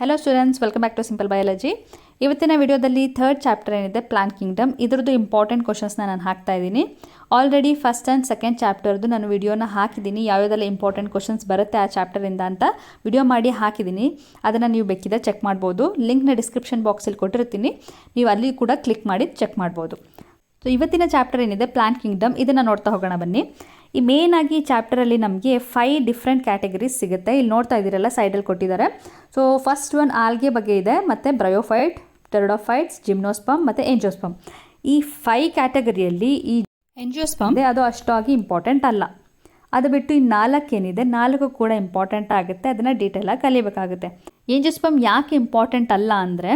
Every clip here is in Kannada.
Hello students welcome back to simple biology ಇವತ್ತಿನ ವಿಡಿಯೋದಲ್ಲಿ ಥರ್ಡ್ ಚಾಪ್ಟರ್ ಏನಿದೆ ಪ್ಲಾನ್ ಕಿಂಗ್ಡಮ್ ಇದರದ್ದು ಇಂಪಾರ್ಟೆಂಟ್ ಕ್ವಶನ್ಸ್ನ ನಾನು ಹಾಕ್ತಾ ಇದ್ದೀನಿ. ಆಲ್ರೆಡಿ ಫಸ್ಟ್ ಆ್ಯಂಡ್ ಸೆಕೆಂಡ್ ಚಾಪ್ಟರ್ದು ನಾನು ವಿಡಿಯೋನ ಹಾಕಿದ್ದೀನಿ. ಯಾವುದೆಲ್ಲ ಇಂಪಾರ್ಟೆಂಟ್ ಕ್ವಶನ್ಸ್ ಬರುತ್ತೆ ಆ ಚಾಪ್ಟರಿಂದ ಅಂತ ವಿಡಿಯೋ ಮಾಡಿ ಹಾಕಿದ್ದೀನಿ. ಅದನ್ನು ನೀವು ಬೇಕಿದ್ದರೆ ಚೆಕ್ ಮಾಡ್ಬೋದು. ಲಿಂಕ್ನ ಡಿಸ್ಕ್ರಿಪ್ಷನ್ ಬಾಕ್ಸಲ್ಲಿ ಕೊಟ್ಟಿರ್ತೀನಿ. ನೀವು ಅಲ್ಲಿ ಕೂಡ ಕ್ಲಿಕ್ ಮಾಡಿ ಚೆಕ್ ಮಾಡ್ಬೋದು. ಸೊ ಇವತ್ತಿನ ಚಾಪ್ಟರ್ ಏನಿದೆ ಪ್ಲಾನ್ ಕಿಂಗ್ಡಮ್ ಇದನ್ನು ನೋಡ್ತಾ ಹೋಗೋಣ ಬನ್ನಿ. ಈ ಮೇನ್ ಆಗಿ ಚಾಪ್ಟರಲ್ಲಿ ನಮಗೆ ಫೈ ಡಿಫ್ರೆಂಟ್ ಕ್ಯಾಟಗರೀಸ್ ಸಿಗುತ್ತೆ. ಇಲ್ಲಿ ನೋಡ್ತಾ ಇದ್ದೀರಲ್ಲ ಸೈಡಲ್ಲಿ ಕೊಟ್ಟಿದ್ದಾರೆ. ಸೊ ಫಸ್ಟ್ ಒನ್ ಆಲ್ಗೆ ಬಗ್ಗೆ ಇದೆ ಮತ್ತು ಬ್ರಯೋಫೈಟ್ ಟೆರಡೋಫೈಟ್ಸ್ ಜಿಮ್ನೋಸ್ಪಮ್ ಮತ್ತು ಎಂಜೋಸ್ಪಮ್ ಈ ಫೈ ಕ್ಯಾಟಗರಿಯಲ್ಲಿ ಈ ಎಂಜಿಯೋಸ್ಪಮ್ ಇದೆ ಅದು ಅಷ್ಟಾಗಿ ಇಂಪಾರ್ಟೆಂಟ್ ಅಲ್ಲ. ಅದು ಬಿಟ್ಟು ಈ ನಾಲ್ಕು ಏನಿದೆ ನಾಲ್ಕು ಕೂಡ ಇಂಪಾರ್ಟೆಂಟ್ ಆಗುತ್ತೆ. ಅದನ್ನು ಡೀಟೇಲಾಗಿ ಕಲಿಬೇಕಾಗುತ್ತೆ. ಏಂಜೋಸ್ಪಮ್ ಯಾಕೆ ಇಂಪಾರ್ಟೆಂಟ್ ಅಲ್ಲ ಅಂದರೆ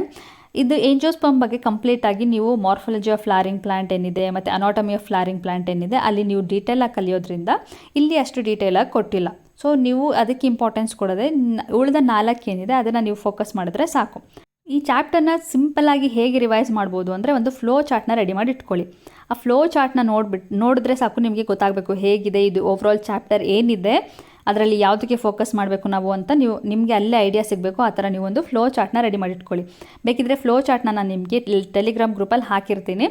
ಇದು ಏಂಜೋಸ್ಪಮ್ ಬಗ್ಗೆ ಕಂಪ್ಲೀಟ್ ಆಗಿ ನೀವು ಮಾರ್ಫಾಲಜಿ ಆಫ್ ಫ್ಲಾರಿಂಗ್ ಪ್ಲಾಂಟ್ ಏನಿದೆ, ಮತ್ತು ಅನಾಟಮಿ ಆಫ್ ಫ್ಲಾರಿಂಗ್ ಪ್ಲಾಂಟ್ ಏನಿದೆ, ಅಲ್ಲಿ ನೀವು ಡೀಟೇಲಾಗಿ ಕಲಿಯೋದ್ರಿಂದ ಇಲ್ಲಿ ಅಷ್ಟು ಡೀಟೇಲಾಗಿ ಕೊಟ್ಟಿಲ್ಲ. ಸೊ ನೀವು ಅದಕ್ಕೆ ಇಂಪಾರ್ಟೆನ್ಸ್ ಕೊಡೋದೇ ಉಳಿದ ನಾಲ್ಕು ಏನಿದೆ, ಅದನ್ನು ನೀವು ಫೋಕಸ್ ಮಾಡಿದ್ರೆ ಸಾಕು. ಈ ಚಾಪ್ಟರ್ನ ಆಗಿ ಹೇಗೆ ರಿವೈಸ್ ಮಾಡ್ಬೋದು ಅಂದರೆ ಒಂದು ಫ್ಲೋ ಚಾರ್ಟ್ನ ರೆಡಿ ಮಾಡಿ ಇಟ್ಕೊಳ್ಳಿ. ಆ ಫ್ಲೋ ಚಾರ್ಟ್ನ ನೋಡ್ಬಿಟ್ಟು ನೋಡಿದ್ರೆ ಸಾಕು ನಿಮಗೆ ಗೊತ್ತಾಗಬೇಕು ಹೇಗಿದೆ, ಇದು ಓವರಾಲ್ ಚಾಪ್ಟರ್ ಏನಿದೆ ಅದರಲ್ಲಿ ಯಾವುದಕ್ಕೆ ಫೋಕಸ್ ಮಾಡಬೇಕು ನಾವು ಅಂತ ನೀವು ನಿಮಗೆ ಅಲ್ಲೇ ಐಡಿಯಾ ಸಿಗಬೇಕು, ಆ ಥರ ನೀವು ಒಂದು ಫ್ಲೋ ಚಾರ್ಟ್ನ ರೆಡಿ ಮಾಡಿ ಇಟ್ಕೊಳ್ಳಿ ಬೇಕಿದ್ರೆ ಫ್ಲೋ ಚಾರ್ಟ್ನ ನಾನು ನಿಮಗೆ ಟೆಲಿಗ್ರಾಮ್ ಗ್ರೂಪಲ್ಲಿ ಹಾಕಿರ್ತೀನಿ.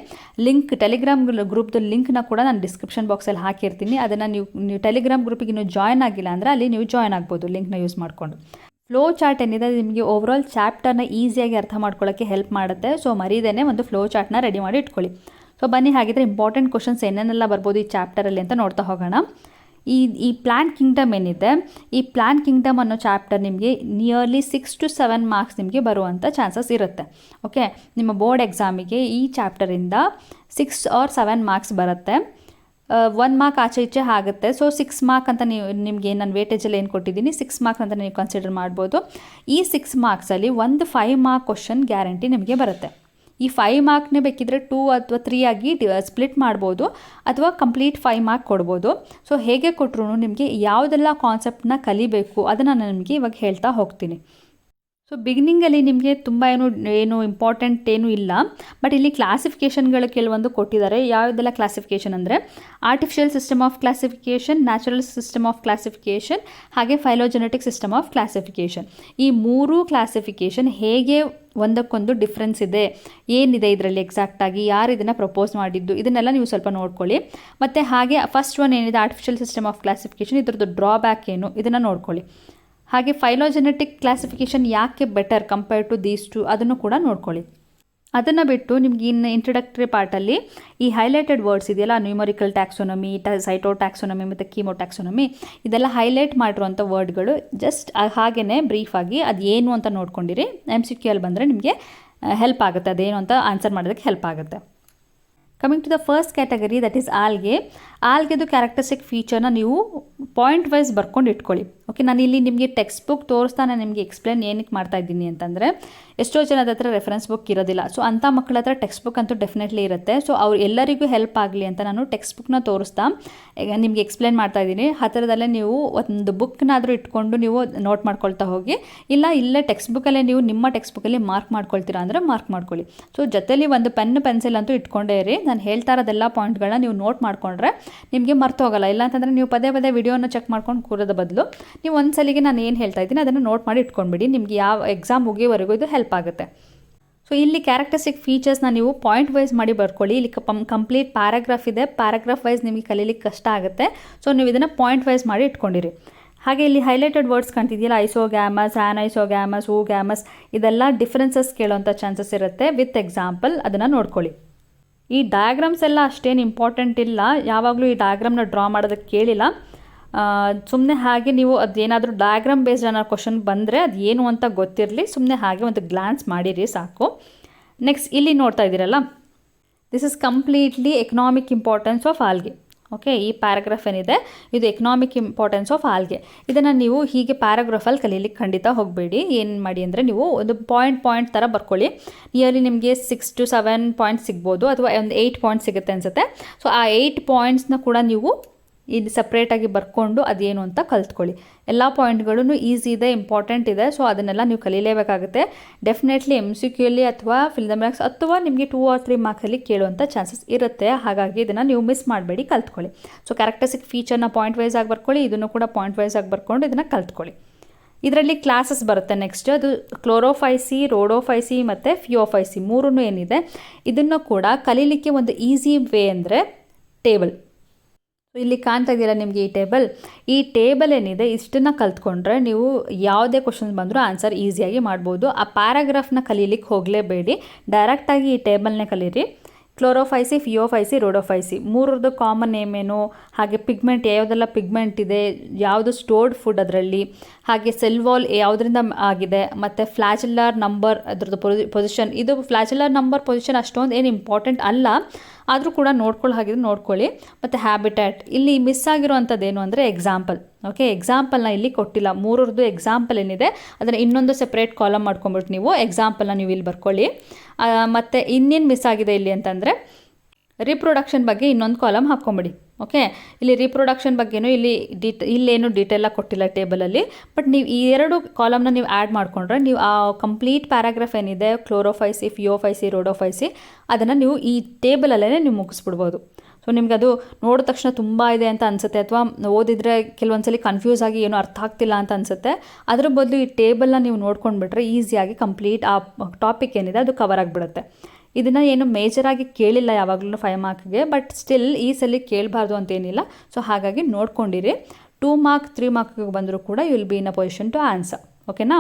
ಲಿಂಕ್ ಟೆಲಿಗ್ರಾಮ್ ಗ್ರೂಪ್ದು ಲಿಂಕ್ನ ಕೂಡ ನಾನು ಡಿಸ್ಕ್ರಿಪ್ಷನ್ ಬಾಕ್ಸಲ್ಲಿ ಹಾಕಿರ್ತೀನಿ. ಅದನ್ನು ನೀವು ನೀವು ಟೆಲಿಗ್ರಾಮ್ ಗ್ರೂಪಿಗೆ ಇನ್ನೂ ಜಾಯ್ನ್ ಆಗಿಲ್ಲ ಅಂದರೆ ಅಲ್ಲಿ ನೀವು ಜಾಯ್ನ್ ಆಗ್ಬೋದು ಲಿಂಕ್ನ ಯೂಸ್ ಮಾಡಿಕೊಂಡು. ಫ್ಲೋ ಚಾರ್ಟ್ ಏನಿದೆ ನಿಮಗೆ ನಿಮಗೆ ಓವರಾಲ್ ಚಾಪ್ಟರ್ನ ಈಸಿಯಾಗಿ ಅರ್ಥ ಮಾಡ್ಕೊಳ್ಳೋಕ್ಕೆ ಹೆಲ್ಪ್ ಮಾಡುತ್ತೆ. ಸೊ ಮರೀದೇನೆ ಒಂದು ಫ್ಲೋ ಚಾರ್ಟ್ನ ರೆಡಿ ಮಾಡಿ ಇಟ್ಕೊಳ್ಳಿ. ಸೊ ಬನ್ನಿ, ಹಾಗಿದ್ರೆ ಇಂಪಾರ್ಟೆಂಟ್ ಕ್ವಶನ್ಸ್ ಏನೇನೆಲ್ಲ ಬರ್ಬೋದು ಈ ಚಾಪ್ಟರಲ್ಲಿ ಅಂತ ನೋಡ್ತಾ ಹೋಗೋಣ. ಈ ಈ ಪ್ಲಾಂಟ್ ಕಿಂಗ್ಡಮ್ ಏನಿದೆ, ಈ ಪ್ಲಾಂಟ್ ಕಿಂಗ್ಡಮ್ ಅನ್ನೋ ಚಾಪ್ಟರ್ ನಿಮಗೆ nearly six to seven marks ನಿಮಗೆ ಬರುವಂಥ ಚಾನ್ಸಸ್ ಇರುತ್ತೆ. ಓಕೆ ನಿಮ್ಮ ಬೋರ್ಡ್ ಎಕ್ಸಾಮಿಗೆ ಈ ಚಾಪ್ಟರಿಂದ ಸಿಕ್ಸ್ ಆರ್ ಸೆವೆನ್ ಮಾರ್ಕ್ಸ್ ಬರುತ್ತೆ. ಒನ್ ಮಾರ್ಕ್ ಆಚೆ ಈಚೆ ಆಗುತ್ತೆ. ಸೊ ಸಿಕ್ಸ್ ಮಾರ್ಕ್ ಅಂತ ನೀವು, ನಿಮಗೆ ನಾನು ವೇಟೇಜಲ್ಲಿ ಏನು ಕೊಟ್ಟಿದ್ದೀನಿ? ಸಿಕ್ಸ್ ಮಾರ್ಕ್ ಅಂತ ನೀವು ಕನ್ಸಿಡರ್ ಮಾಡ್ಬೋದು. ಈ ಸಿಕ್ಸ್ ಮಾರ್ಕ್ಸಲ್ಲಿ ಒಂದು ಫೈವ್ ಮಾರ್ಕ್ ಕ್ವಶನ್ ಗ್ಯಾರಂಟಿ ನಿಮಗೆ ಬರುತ್ತೆ. ಈ ಫೈವ್ ಮಾರ್ಕ್ನೇ ಬೇಕಿದ್ರೆ ಟೂ ಅಥವಾ ತ್ರೀ ಆಗಿ ಸ್ಪ್ಲಿಟ್ ಮಾಡ್ಬೋದು ಅಥವಾ ಕಂಪ್ಲೀಟ್ ಫೈವ್ ಮಾರ್ಕ್ ಕೊಡ್ಬೋದು. ಸೊ ಹೇಗೆ ಕೊಟ್ಟರು ನಿಮಗೆ ಯಾವುದೆಲ್ಲ ಕಾನ್ಸೆಪ್ಟನ್ನ ಕಲಿಬೇಕು ಅದನ್ನು ನಾನು ನಿಮಗೆ ಇವಾಗ ಹೇಳ್ತಾ ಹೋಗ್ತೀನಿ. ಸೊ ಬಿಗಿನಿಂಗಲ್ಲಿ ನಿಮಗೆ ತುಂಬ ಏನು ಏನು ಇಂಪಾರ್ಟೆಂಟ್ ಏನೂ ಇಲ್ಲ. ಬಟ್ ಇಲ್ಲಿ ಕ್ಲಾಸಿಫಿಕೇಷನ್ಗಳು ಕೆಲವೊಂದು ಕೊಟ್ಟಿದ್ದಾರೆ. ಯಾವುದೆಲ್ಲ ಕ್ಲಾಸಿಫಿಕೇಷನ್ ಅಂದರೆ? Artificial system of classification natural system of classification ಹಾಗೆ ಫೈಲೋಜೆನೆಟಿಕ್ ಸಿಸ್ಟಮ್ ಆಫ್ ಕ್ಲಾಸಿಫಿಕೇಷನ್ ಈ ಮೂರು ಕ್ಲಾಸಿಫಿಕೇಷನ್ ಹೇಗೆ ಒಂದಕ್ಕೊಂದು ಡಿಫ್ರೆನ್ಸ್ ಇದೆ? ಏನಿದೆ ಇದರಲ್ಲಿ ಎಕ್ಸಾಕ್ಟಾಗಿ ಯಾರು ಇದನ್ನು ಪ್ರಪೋಸ್ ಮಾಡಿದ್ದು? ಇದನ್ನೆಲ್ಲ ನೀವು ಸ್ವಲ್ಪ ನೋಡ್ಕೊಳ್ಳಿ. ಮತ್ತು ಹಾಗೆ ಫಸ್ಟ್ ಒನ್ ಏನಿದೆ? ಆರ್ಟಿಫಿಷಿಯಲ್ ಸಿಸ್ಟಮ್ ಆಫ್ ಕ್ಲಾಸಿಫಿಕೇಷನ್ ಇದ್ರದ್ದು ಡ್ರಾಬ್ಯಾಕ್ ಏನು? ಇದನ್ನು ನೋಡ್ಕೊಳ್ಳಿ. ಹಾಗೆ ಫೈಲೋಜೆನೆಟಿಕ್ ಕ್ಲಾಸಿಫಿಕೇಷನ್ ಯಾಕೆ better compare to these two ಅದನ್ನು ಕೂಡ ನೋಡ್ಕೊಳ್ಳಿ. ಅದನ್ನು ಬಿಟ್ಟು ನಿಮ್ಗೆ ಇನ್ನು ಇಂಟ್ರಡಕ್ಟರಿ ಪಾರ್ಟಲ್ಲಿ ಈ ಹೈಲೈಟೆಡ್ ವರ್ಡ್ಸ್ ಇದೆಯಲ್ಲ ನ್ಯೂಮರಿಕಲ್ ಟ್ಯಾಕ್ಸೋನಮಿ ಟ ಸೈಟೋ ಟ್ಯಾಕ್ಸೋನಮಿ ಮತ್ತು ಕೀಮೋ ಟ್ಯಾಕ್ಸೋನಮಿ ಇದೆಲ್ಲ ಹೈಲೈಟ್ ಮಾಡಿರುವಂಥ ವರ್ಡ್ಗಳು ಜಸ್ಟ್ ಹಾಗೇ ಬ್ರೀಫಾಗಿ ಅದು ಏನು ಅಂತ ನೋಡ್ಕೊಂಡಿರಿ. ಎಂ ಸಿ ಕ್ಯೂ ಅಲ್ಲಿ ಬಂದರೆ ನಿಮಗೆ ಹೆಲ್ಪ್ ಆಗುತ್ತೆ. ಅದೇನು ಅಂತ ಆನ್ಸರ್ ಮಾಡೋದಕ್ಕೆ ಹೆಲ್ಪ್ ಆಗುತ್ತೆ. Coming to the first category that is algae ಆಲ್ಗೆದು characteristic ಫೀಚರ್ನ ನೀವು ಪಾಯಿಂಟ್ ವೈಸ್ ಬರ್ಕೊಂಡು ಇಟ್ಕೊಳ್ಳಿ. ಓಕೆ ನಾನು ಇಲ್ಲಿ ನಿಮಗೆ ಟೆಕ್ಸ್ಟ್ ಬುಕ್ ತೋರಿಸ್ತಾ ನಿಮಗೆ ಎಕ್ಸ್ಪ್ಲೇನ್ ಏನಕ್ಕೆ ಮಾಡ್ತಾ ಇದ್ದೀನಿ ಅಂತಂದರೆ, ಎಷ್ಟೋ ಜನದ ಹತ್ರ ರೆಫರೆನ್ಸ್ ಬುಕ್ ಇರೋದಿಲ್ಲ. ಸೊ ಅಂಥ ಮಕ್ಕಳ ಹತ್ರ ಟೆಕ್ಸ್ಟ್ ಬುಕ್ ಅಂತೂ ಡೆಫಿನೆಟ್ಲಿ ಇರುತ್ತೆ. ಸೊ ಅವ್ರು ಎಲ್ಲರಿಗೂ ಹೆಲ್ಪ್ ಆಗಲಿ ಅಂತ ನಾನು ಟೆಕ್ಸ್ಟ್ ಬುಕ್ನ ತೋರಿಸ್ತಾ ನಿಮಗೆ ಎಕ್ಸ್ಪ್ಲೇನ್ ಮಾಡ್ತಾ ಇದ್ದೀನಿ. ಹತ್ತಿರದಲ್ಲೇ ನೀವು ಒಂದು ಬುಕ್ನಾದರೂ ಇಟ್ಕೊಂಡು ನೀವು ನೋಟ್ ಮಾಡ್ಕೊಳ್ತಾ ಹೋಗಿ, ಇಲ್ಲ ಇಲ್ಲೇ ಟೆಕ್ಸ್ಟ್ ಬುಕ್ಕಲ್ಲೇ ನೀವು ನಿಮ್ಮ ಟೆಕ್ಸ್ಟ್ ಬುಕ್ಕಲ್ಲಿ ಮಾರ್ಕ್ ಮಾಡ್ಕೊಳ್ತೀರಾ ಅಂದರೆ ಮಾರ್ಕ್ ಮಾಡ್ಕೊಳ್ಳಿ. ಸೊ ಜೊತೆಲಿ ಒಂದು ಪೆನ್ ಪೆನ್ಸಿಲ್ ಅಂತೂ ಇಟ್ಕೊಂಡೇ ಇರಿ. ನಾನು ಹೇಳ್ತಾ ಇರೋದೆಲ್ಲ ಪಾಯಿಂಟ್ಗಳನ್ನ ನೀವು ನೋಟ್ ಮಾಡಿಕೊಂಡ್ರೆ ನಿಮಗೆ ಮರ್ತೋಗಲ್ಲ ಇಲ್ಲ ಅಂತಂದರೆ ನೀವು ಪದೇ ಪದೇ ವಿಡಿಯೋನ ಚೆಕ್ ಮಾಡ್ಕೊಂಡು ಕೂರೋದ ಬದಲು ನೀವು ಒಂದು ಸಲಿಗೆ ನಾನು ಏನು ಹೇಳ್ತಾ ಇದ್ದೀನಿ ಅದನ್ನು ನೋಟ್ ಮಾಡಿ ಇಟ್ಕೊಂಡ್ಬಿಡಿ. ನಿಮಗೆ ಯಾವ ಎಕ್ಸಾಮ್ ಮುಗಿಯೋವರೆಗೂ ಇದು ಹೆಲ್ಪ್ ಆಗುತ್ತೆ. ಸೊ ಇಲ್ಲಿ ಕ್ಯಾರೆಕ್ಟರಿಸ್ಟಿಕ್ ಫೀಚರ್ಸ್ನ ನೀವು ಪಾಯಿಂಟ್ ವೈಸ್ ಮಾಡಿ ಬರ್ಕೊಳ್ಳಿ. ಇಲ್ಲಿ ಕಂ ಕಂಪ್ಲೀಟ್ ಪ್ಯಾರಾಗ್ರಾಫ್ ಇದೆ. ಪ್ಯಾರಾಗ್ರಾಫ್ ವೈಸ್ ನಿಮಗೆ ಕಲೀಲಿಕ್ಕೆ ಕಷ್ಟ ಆಗುತ್ತೆ. ಸೊ ನೀವು ಇದನ್ನು ಪಾಯಿಂಟ್ ವೈಸ್ ಮಾಡಿ ಇಟ್ಕೊಂಡಿರಿ. ಹಾಗೆ ಇಲ್ಲಿ ಹೈಲೈಟೆಡ್ ವರ್ಡ್ಸ್ ಕಾಣ್ತಿದೆಯಲ್ಲ ಐಸೋಗ್ಯಾಮಸ್ ಹೂ ಗ್ಯಾಮಸ್ ಇದೆಲ್ಲ ಡಿಫ್ರೆನ್ಸಸ್ ಕೇಳೋಂಥ ಚಾನ್ಸಸ್ ಇರುತ್ತೆ. ವಿತ್ ಎಕ್ಸಾಂಪಲ್ ಅದನ್ನು ನೋಡ್ಕೊಳ್ಳಿ. ಈ ಡಯಾಗ್ರಾಮ್ಸ್ ಎಲ್ಲ ಅಷ್ಟೇನು ಇಂಪಾರ್ಟೆಂಟ್ ಇಲ್ಲ. ಯಾವಾಗಲೂ ಈ ಡಯಾಗ್ರಾಮ್ನ ಡ್ರಾ ಮಾಡೋದಕ್ಕೆ ಕೇಳಿಲ್ಲ. ಸುಮ್ಮನೆ ಹಾಗೆ ನೀವು ಅದೇನಾದರೂ ಡಯಾಗ್ರಾಮ್ ಬೇಸ್ಡ್ ಅನ್ನೋ ಕ್ವಶನ್ ಬಂದರೆ ಅದು ಏನು ಅಂತ ಗೊತ್ತಿರಲಿ. ಸುಮ್ಮನೆ ಹಾಗೆ ಒಂದು ಗ್ಲಾನ್ಸ್ ಮಾಡಿರಿ ಸಾಕು. ನೆಕ್ಸ್ಟ್ ಇಲ್ಲಿ ನೋಡ್ತಾ ಇದ್ದೀರಲ್ಲ. This is completely economic importance of algae okay ಈ ಪ್ಯಾರಾಗ್ರಾಫ್ ಏನಿದೆ? ಇದು ಎಕನಾಮಿಕ್ ಇಂಪಾರ್ಟೆನ್ಸ್ ಆಫ್ ಆಲ್ಗೆ ಇದನ್ನು ನೀವು ಹೀಗೆ ಪ್ಯಾರಾಗ್ರಾಫಲ್ಲಿ ಕಲೀಲಿಕ್ಕೆ ಖಂಡಿತ ಹೋಗಬೇಡಿ. ಏನು ಮಾಡಿ ಅಂದರೆ ನೀವು ಒಂದು ಪಾಯಿಂಟ್ ಪಾಯಿಂಟ್ ಥರ ಬರ್ಕೊಳ್ಳಿ. ನಿಯರ್ಲಿ ನಿಮಗೆ ಸಿಕ್ಸ್ ಟು ಸೆವೆನ್ ಪಾಯಿಂಟ್ ಸಿಗ್ಬೋದು, ಅಥವಾ ಒಂದು ಏಯ್ಟ್ ಪಾಯಿಂಟ್ ಸಿಗುತ್ತೆ ಅನಿಸುತ್ತೆ. ಸೊ ಆ ಏಯ್ಟ್ ಪಾಯಿಂಟ್ಸ್ನ ಕೂಡ ನೀವು ಇಲ್ಲಿ ಸಪ್ರೇಟಾಗಿ ಬರ್ಕೊಂಡು ಅದೇನು ಅಂತ ಕಲ್ತ್ಕೊಳ್ಳಿ. ಎಲ್ಲ ಪಾಯಿಂಟ್ಗಳೂ ಈಸಿ ಇದೆ ಇಂಪಾರ್ಟೆಂಟ್ ಇದೆ ಸೊ ಅದನ್ನೆಲ್ಲ ನೀವು ಕಲೀಲೇಬೇಕಾಗುತ್ತೆ. ಡೆಫಿನೆಟ್ಲಿ ಎಂ ಸಿ ಕ್ಯೂಲಿ ಅಥವಾ ಫಿಲ್ ದ ಮಾರ್ಕ್ಸ್ ಅಥವಾ ನಿಮಗೆ ಟೂ ಆರ್ ತ್ರೀ ಮಾರ್ಕ್ಸಲ್ಲಿ ಕೇಳುವಂಥ ಚಾನ್ಸಸ್ ಇರುತ್ತೆ. ಹಾಗಾಗಿ ಇದನ್ನು ನೀವು ಮಿಸ್ ಮಾಡಬೇಡಿ, ಕಲ್ತ್ಕೊಳ್ಳಿ. ಸೊ ಕ್ಯಾರೆಕ್ಟರ್ಸಿಕ್ ಫೀಚರ್ನ ಪಾಯಿಂಟ್ ವೈಸ್ ಆಗಿ ಬರ್ಕೊಳ್ಳಿ, ಇದನ್ನು ಕೂಡ ಪಾಯಿಂಟ್ ವೈಸ್ ಆಗಿ ಬರ್ಕೊಂಡು ಇದನ್ನು ಕಲ್ತ್ಕೊಳ್ಳಿ. ಇದರಲ್ಲಿ ಕ್ಲಾಸಸ್ ಬರುತ್ತೆ ನೆಕ್ಸ್ಟ್ ಅದು ಕ್ಲೋರೋಫೈಸಿ ರೋಡೋಫೈಸಿ ಮತ್ತು ಫಿಯೋಫೈಸಿ ಮೂರೂ ಏನಿದೆ, ಇದನ್ನು ಕೂಡ ಕಲೀಲಿಕ್ಕೆ ಒಂದು ಈಸಿ ವೇ ಅಂದರೆ ಟೇಬಲ್ ಇಲ್ಲಿ ಕಾಣ್ತಾ ಇದೆಯಲ್ಲ ನಿಮಗೆ ಈ ಟೇಬಲ್. ಈ ಟೇಬಲ್ ಏನಿದೆ, ಇಷ್ಟನ್ನು ಕಲ್ತ್ಕೊಂಡ್ರೆ ನೀವು ಯಾವುದೇ ಕ್ವಶನ್ಸ್ ಬಂದರೂ ಆನ್ಸರ್ ಈಸಿಯಾಗಿ ಮಾಡ್ಬೋದು. ಆ ಪ್ಯಾರಾಗ್ರಾಫ್ನ ಕಲೀಲಿಕ್ಕೆ ಹೋಗಲೇಬೇಡಿ. ಡೈರೆಕ್ಟಾಗಿ ಈ ಟೇಬಲ್ನೇ ಕಲೀರಿ. ಕ್ಲೋರೋಫೈಸಿ ಫಿಯೋಫೈಸಿ ರೋಡೋಫೈಸಿ ಮೂರರದ್ದು ಕಾಮನ್ ನೇಮೇನು ಹಾಗೆ ಪಿಗ್ಮೆಂಟ್ ಯಾವುದೆಲ್ಲ ಪಿಗ್ಮೆಂಟ್ ಇದೆ? ಯಾವುದು ಸ್ಟೋರ್ಡ್ ಫುಡ್ ಅದರಲ್ಲಿ? ಹಾಗೆ ಸೆಲ್ವಾಲ್ ಯಾವುದರಿಂದ ಆಗಿದೆ? ಮತ್ತು ಫ್ಲ್ಯಾಚುಲರ್ ನಂಬರ್ ಅದರದ್ದು ಪೊಸಿಷನ್ ಇದು ಫ್ಲಾಚುಲರ್ ನಂಬರ್ ಪೊಸಿಷನ್ ಅಷ್ಟೊಂದು ಏನು ಇಂಪಾರ್ಟೆಂಟ್ ಅಲ್ಲ. ಆದರೂ ಕೂಡ ನೋಡ್ಕೊಳ್ಳೋ ಹಾಗಿದ್ರೆ ನೋಡ್ಕೊಳ್ಳಿ. ಮತ್ತು ಹ್ಯಾಬಿಟ್ಯಾಟ್ ಇಲ್ಲಿ ಮಿಸ್ ಆಗಿರುವಂಥದ್ದು ಏನು ಅಂದರೆ ಎಕ್ಸಾಂಪಲ್ ಓಕೆ ಎಕ್ಸಾಂಪಲ್ನ ಇಲ್ಲಿ ಕೊಟ್ಟಿಲ್ಲ. ಮೂರರದ್ದು ಎಕ್ಸಾಂಪಲ್ ಏನಿದೆ, ಅದನ್ನು ಇನ್ನೊಂದು ಸೆಪ್ರೇಟ್ ಕಾಲಮ್ ಮಾಡ್ಕೊಂಬಿಟ್ಟು ನೀವು ಎಕ್ಸಾಂಪಲ್ನ ನೀವು ಇಲ್ಲಿ ಬರ್ಕೊಳ್ಳಿ. ಮತ್ತು ಇನ್ನೇನು ಮಿಸ್ ಆಗಿದೆ ಇಲ್ಲಿ ಅಂತಂದರೆ ರಿಪ್ರೊಡಕ್ಷನ್ ಬಗ್ಗೆ ಇನ್ನೊಂದು ಕಾಲಮ್ ಹಾಕ್ಕೊಂಬಿಡಿ. ಓಕೆ ಇಲ್ಲಿ ರೀಪ್ರೊಡಕ್ಷನ್ ಬಗ್ಗೆನೂ ಇಲ್ಲಿ ಡಿಟ್ ಇಲ್ಲೇನು ಡೀಟೇಲಾಗಿ ಕೊಟ್ಟಿಲ್ಲ ಟೇಬಲಲ್ಲಿ ಬಟ್ ನೀವು ಈ ಎರಡು ಕಾಲಮ್ನ ನೀವು ಆ್ಯಡ್ ಮಾಡಿಕೊಂಡ್ರೆ ನೀವು ಆ ಕಂಪ್ಲೀಟ್ ಪ್ಯಾರಾಗ್ರಾಫ್ ಏನಿದೆ ಕ್ಲೋರೋಫೈಸಿ ಫಿಯೋಫೈಸಿ ರೋಡೋಫೈಸಿ ಅದನ್ನು ನೀವು ಈ ಟೇಬಲಲ್ಲೇ ನೀವು ಮುಗಿಸ್ಬಿಡ್ಬೋದು. ಸೊ ನಿಮ್ಗೆ ಅದು ನೋಡಿದ ತಕ್ಷಣ ತುಂಬ ಇದೆ ಅಂತ ಅನಿಸುತ್ತೆ. ಅಥವಾ ಓದಿದರೆ ಕೆಲವೊಂದ್ಸಲಿ ಕನ್ಫ್ಯೂಸ್ ಆಗಿ ಏನೂ ಅರ್ಥ ಆಗ್ತಿಲ್ಲ ಅಂತ ಅನಿಸುತ್ತೆ. ಅದ್ರ ಬದಲು ಈ ಟೇಬಲ್ನ ನೀವು ನೋಡ್ಕೊಂಡ್ಬಿಟ್ರೆ ಈಸಿಯಾಗಿ ಕಂಪ್ಲೀಟ್ ಆ ಟಾಪಿಕ್ ಏನಿದೆ ಅದು ಕವರ್ ಆಗಿಬಿಡುತ್ತೆ. ಇದನ್ನು ಏನು ಮೇಜರಾಗಿ ಕೇಳಿಲ್ಲ ಯಾವಾಗಲೂ ಫೈವ್ ಮಾರ್ಕ್ಗೆ ಬಟ್ ಸ್ಟಿಲ್ ಈ ಸಲ ಕೇಳಬಾರ್ದು ಅಂತೇನಿಲ್ಲ. ಸೊ ಹಾಗಾಗಿ ನೋಡ್ಕೊಂಡಿರಿ. ಟೂ ಮಾರ್ಕ್ ತ್ರೀ ಮಾರ್ಕ್ಗೆ ಬಂದರೂ ಕೂಡ you will be in a position to answer ಓಕೆನಾ